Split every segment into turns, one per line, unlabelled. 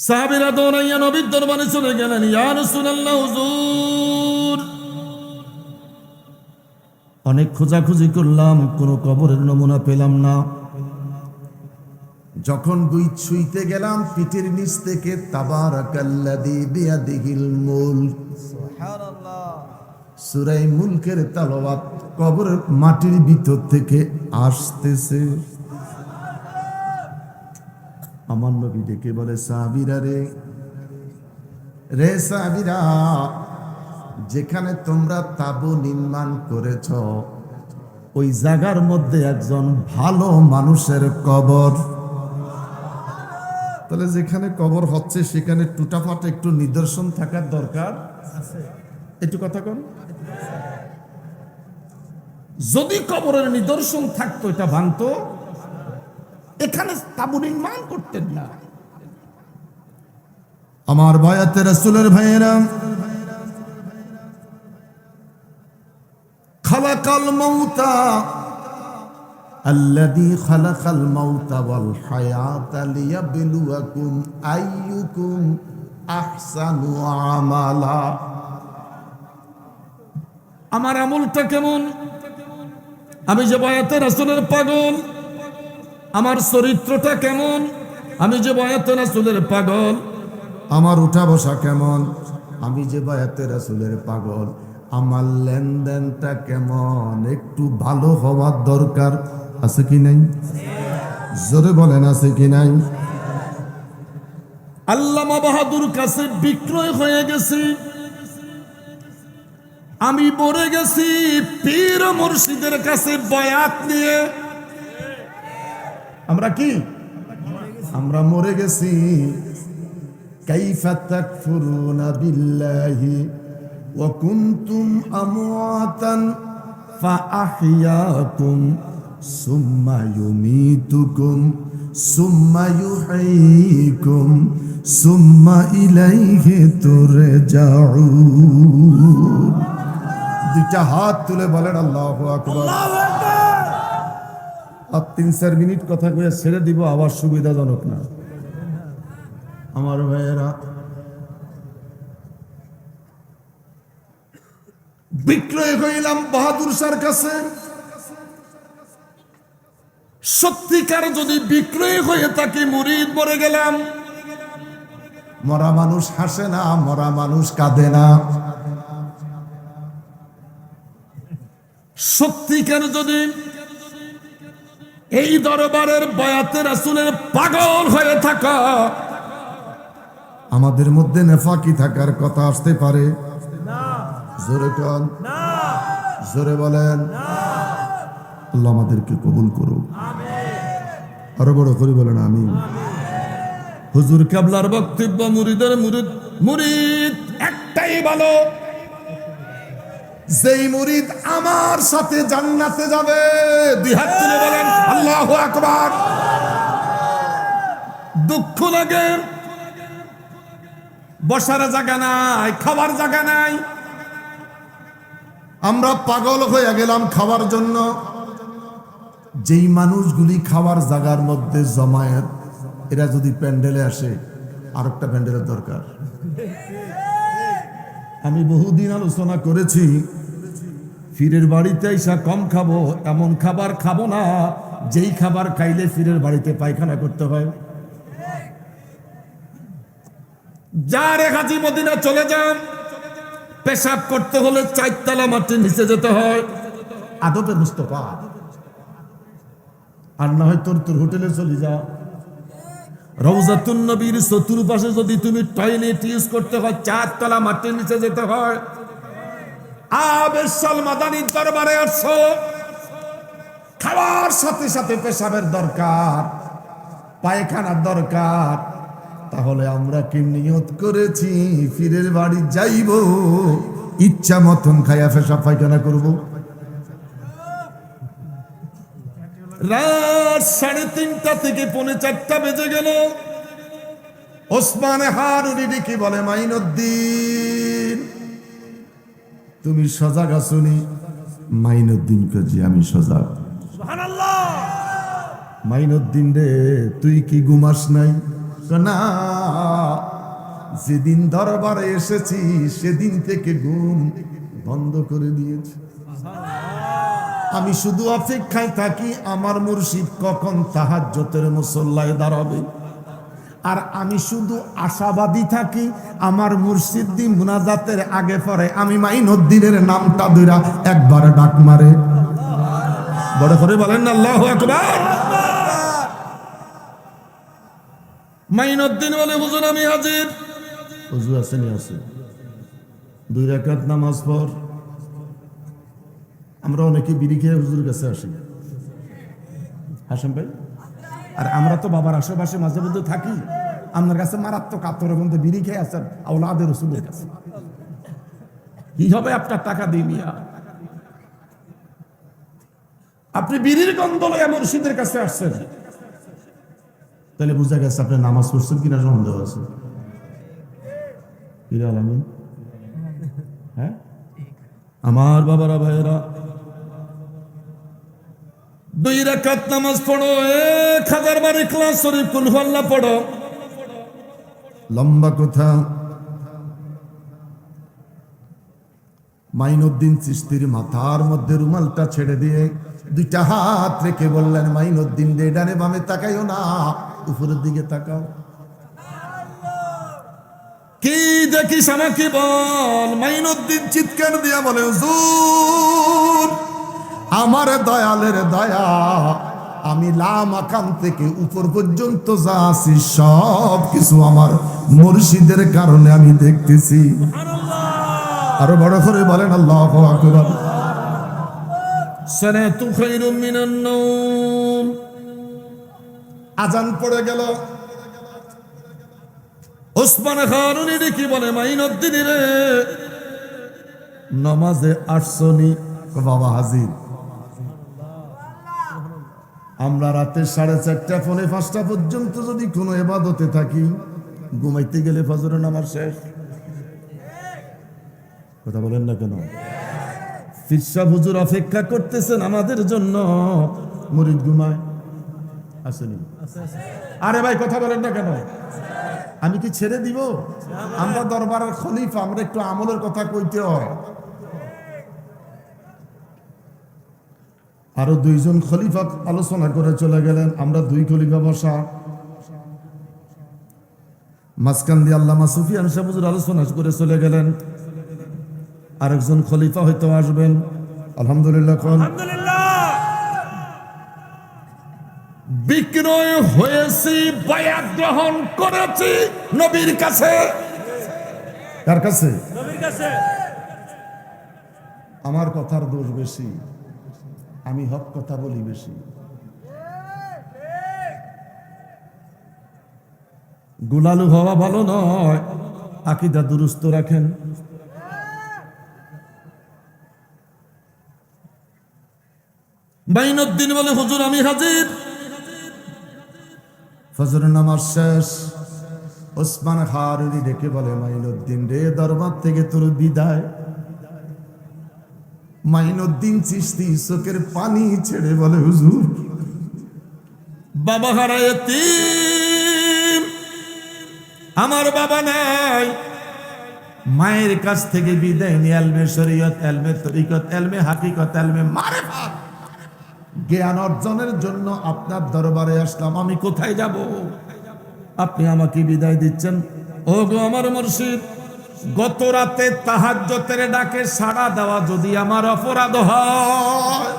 সাহাবিরা দৌড়াইয়া নবীর দরবারে চলে গেলেন ইয়া রাসূলুল্লাহ হুজুর! অনেক খোঁজাখুঁজি করলাম কোনো কবরের নমুনা পেলাম না।
যখন দুই ছুঁইতে গেলাম পিঠের নিচ থেকে তাবারাকাল্লাযী বিয়াদিহিল মুলক। সূরায়ে মুলকের তালাওয়াত কবরের মাটির ভিতর থেকে আসতেছে। আমার নবী ডেকে বলে, সাহাবিরা রে রে সাহাবীরা, যেখানে তোমরা তাবু নির্মাণ করেছ, ওই জায়গার মধ্যে একজন ভালো মানুষের কবর। তাহলে যেখানে কবর হচ্ছে, সেখানে টুটাফাট একটু নিদর্শন থাকার দরকার একটু কথা কোন।
যদি কবরের নিদর্শন থাকতো, এটা ভাঙতো এখানে তাবু নির্মাণ করতেন না
আমার ভয়াতে রসুলের ভাইয়েরা খালাকাল মৌতা الذي خلق الموت والحياة ليبلوكم أيكم أحسن عملا
আমার আমলটা কেমন আমি যে বয়াতে রাসুলের পাগল আমার চরিত্রটা কেমন? আমি যে বয়াতে রাসুলের পাগল।
আমার উঠা বসা কেমন? আমি যে বায়াতে রাসুলের পাগল। আমার লেনদেনটা কেমন? একটু ভালো হওয়ার দরকার আছে কি নাই? জোরে বলেন আছে কি নাই?
আল্লামা বাহাদুর কাছে বিক্রয় হয়ে গেছি। আমি মরে গেছি পীর মুর্শিদের কাছে বয়াত নিয়ে।
আমরা কি? আমরা মরে গেছি। কাইফা তাকফুরুনা বিল্লাহি ওয়া কুনতুম আমওয়াতান ফাআহইয়াকুম সুম্মা ইউমীতুকুম, সুম্মা ইউহয়ীকুম সুম্মা ইলাইহি তুরজাউন। দুইটা হাত তুলে বলেন আল্লাহু আকবার। আর তিন চার মিনিট কথা কয়ে ছেড়ে দিব আবার সুবিধাজনক না। আমার ভাইয়েরা বিক্রয় হইলাম বাহাদুর স্যার কাছে।
সত্যিকার যদি বিক্রয় হয়ে থাকে মুরিদ মরে গেলাম।
মরা মানুষ হাসে না মরা মানুষ কাঁদে না।
সত্যিকার যদি এই দরবারের বয়াতে রাসুলের পাগল হয়ে থাকা।
আমাদের মধ্যে নেফাকি থাকার কথা আসতে পারে। জোরে বলেন। আল্লাহ আমাদেরকে কবুল করুক। আরও বড় করে বলেন আমি
হুজুর কাবলার বক্তব্য, মুরিদের মুরিদ মুরিদ একটাই ভালো।
যেই মুরিদ আমার সাথে জান্নাতে যাবে,
দুই হাত তুলে বলেন, আল্লাহ আকবার। দুঃখ লাগে, বসার জায়গা নাই, খাবার জায়গা নাই।
আমরা পাগল হয়ে গেলাম খাওয়ার জন্য। যেই মানুষগুলি খাওয়ার জায়গার মধ্যে জমায়েত, এরা যদি প্যান্ডেলে আসে আর একটা প্যান্ডেলের দরকার। আমি বহুদিন আলোচনা করেছি ফিরের বাড়িতে এসা কম খাব, এমন খাবার খাব না, যেই খাবার খাইলে ফিরের বাড়িতে পায়খানা করতে হয়।
যারে হাজি মদিনা, চলে যান। পেশাব করতে হলে চারতলা মাটির নিচে যেতে হয়।
আদপে মুস্তফা। আর না হয় তোর তোর হোটেলে চলে যা।
রৌজাতুন নবীর চতুর্পাশে যদি তুমি টয়লেট ইউজ করতে হয়, চারতলা মাটির নিচে যেতে হয়। আবেশাল মাদানির দরবারে আসছো
খাওয়ার সাথে সাথে পেশাবের দরকার, পায়খানার দরকার। তাহলে আমরা কি নিয়ত করেছি? ফিরের বাড়ি যাইব। ইচ্ছা মতন খাইয়া পেশাব পায়খানা করব।
রাত সাড়ে তিনটা থেকে পৌনে চারটা বেজে গেল।
ওসমান হারুনি কি বলে, মাইনুদ্দিন। তুমি সজাগ আসুনি মাইনুদ্দিন জি আমি সজাগ। মাইনুদ্দিন রে তুই কি ঘুমাস নাই? না যেদিন দরবারে এসেছি সেদিন থেকে ঘুম বন্ধ করে দিয়েছি। আমি শুধু অপেক্ষায় থাকি আমার মুর্শিদ কখন তাহার তাহাজ্জতের মুসল্লায় দাঁড়াবে? আর আমি শুধু আশাবাদী থাকি আমার মুর্শিদ্দি মুনাজাতের আগে পরে আমি মাইনুদ্দিনের নামটা দুইরা একবার ডাক মারে।
বড় করে বলেন আল্লাহ আকবার। মাইনুদ্দিন বলে, হুজুর, আমি হাজির।
অজু আছে নি, আছে। দুই রাকাত নামাজ পর আমরা অনেকে বিড়ি খেয়ে হুজুর কাছে আসি। হাসেম ভাই? আর আমরা তো বাবার আশেপাশে মাঝে মধ্যে থাকি। আপনার কাছে মারাত্মক আত্মরকম বিড়ি খেয়ে আছেন, আওলাদের রসুলের কাছে।
কি হবে আপনার টাকা দিয়ে মিয়া? আপনি বিড়ির গন্ধ লয়া মুর্শিদের কাছে আসছেন।
তাহলে বোঝা গেছে আপনি নামাজ পড়ছেন কিনা সন্দেহ আছে। হ্যাঁ?
আমার বাবারা, ভাইয়েরা দুই রাকাত নামাজ পড়ো এক হাজার বার ইখলাস শরীফ পড়ো।
লম্বা কথা। মাইনুদ্দিন চিস্তির মাথার মধ্যে রুমালটা ছেড়ে দিয়ে দুইটা হাত রেখে বললেন মাইনুদ্দিন রে ডানে বামে তাকাইও না উপরের দিকে তাকাও।
কি দেখিস আমাকে বল?
মাইনুদ্দিন চিৎকার দিয়া বলে হুজুর আমার দয়ালের দয়া আমি লাম আকাম থেকে উপর পর্যন্ত যা আছি সব কিছু আমার মুর্শিদের কারণে আমি দেখতেছি। আরও বড় করে বলেন আল্লাহ আকবার।
সালাতু খায়রুম মিনান নাওম।
আজান পড়ে গেল।
ওসমান খানুনি দেখি বলে মাইনুদ্দিন রে
নমাজে আটশনি বাবা হাজির। আমরা রাতে সাড়ে চারটা, পৌনে পাঁচটা পর্যন্ত যদি কোনো এবাদতে থাকি, ঘুমাইতে গেলে ফজরের নামাজ শেষ। কথা বলেন না কেন?
ফিরসা হুজুর অপেক্ষা করতেছেন আমাদের জন্য।
মরিদ ঘুমায়। আসেনি?
আরে ভাই, কথা বলেন না কেন?
আমি কি ছেড়ে দিব? আমরা দরবারের খলিফা, আমরা একটু আমলের কথা কইতে হয়। আরও দুইজন খলিফা আলোচনা করে চলে গেলেন। আমরা দুই খলিফা বসা। মাঝখান দিয়ে আল্লামা সুফিয়ান সাহুজুর আলোচনা করে চলে গেলেন। আরেকজন খলিফা হয়তো আসবেন। আলহামদুলিল্লাহ
বিক্রয় হয়েছি বায়াত গ্রহণ করেছি নবীর কাছে।
কার কাছে। আমার কথার দোষ বেশি। আমি হক কথা বলি বেশি।
গুলালু হওয়া ভালো নয়, আকিদা দুরুস্ত রাখেন। বাইনুদ্দিন বলে, হুজুর, আমি হাজির।
ফজর নামাজ শেষ, ওসমান হারুনি ডেকে বলে মাইনুদ্দিন রে, দরবার থেকে তোর বিদায়। মাইনুদ্দিন চিস্তি চোখের পানি ছেড়ে বলে, হুজুর,
বাবা হারায় আমার বাবা নাই।
মায়ের কাছ থেকে বিদায় নিয়ে এলমে শরীয়ত, এলমে তরিকত, এলমে হাকিকত, এলমে মারে জ্ঞান অর্জনের জন্য আপনার দরবারে আসলাম। আমি কোথায় যাব?
আপনি আমাকে বিদায় দিচ্ছেন। ও গো আমার মুর্শিদ গত রাতে তাহাজ্জতের ডাকে সাড়া দেওয়া যদি আমার অপরাধ হয়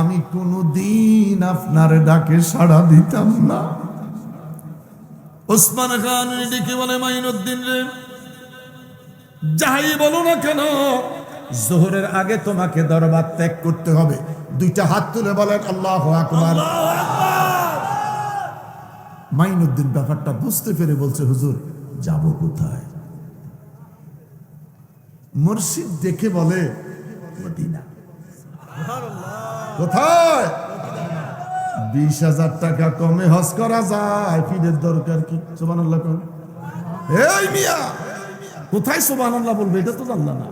আমি কোনদিন আপনার ডাকে সাড়া দিতাম না।
ওসমান খান ডেকে বলে মাইনুদ্দিন রে যাই বলো না কেন
জোহরের আগে তোমাকে দরবার ত্যাগ করতে হবে। দুইটা হাত তুলে বলেন আল্লাহ আকবার। মাইনুদ্দিন ব্যাপারটা বুঝতে পেরে বলছে হুজুর যাব কোথায়? মুর্শিদ দেখে বলে কোথায়? বিশ হাজার টাকা কমে হজ করা যায় ফিরের দরকার কি? আল্লাহ কোন। এই মিয়া,
কোথায় সোবান আল্লাহ বলবে? এটা তো জানলা না।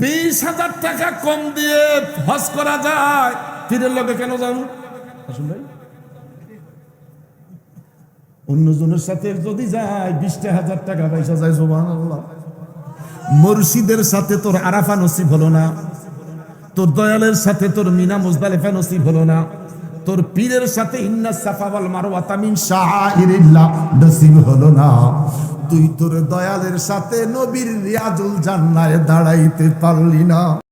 বিশ হাজার টাকা কম দিয়ে হজ করা যায় ফিরের লোকে কেন যান? ভাই। অন্যজনের সাথে যদি যায়, বিশটা হাজার টাকা পয়সা যায় সোবান আল্লাহ
মুর্শিদের সাথে তোর আরাফা নসিব হলো না।
তোর দয়ালের সাথে তোর মিনা মুজদালিফা নসিব হলো না। তোর পীরের সাথে ইন্না সাফা ওয়াল মারওয়া তামিন
শাহিরিল্লাহ নসিব হলো না। তুই তোর দয়ালের সাথে নবীর রিয়াজুল জান্নায় দাঁড়াইতে পারলি না।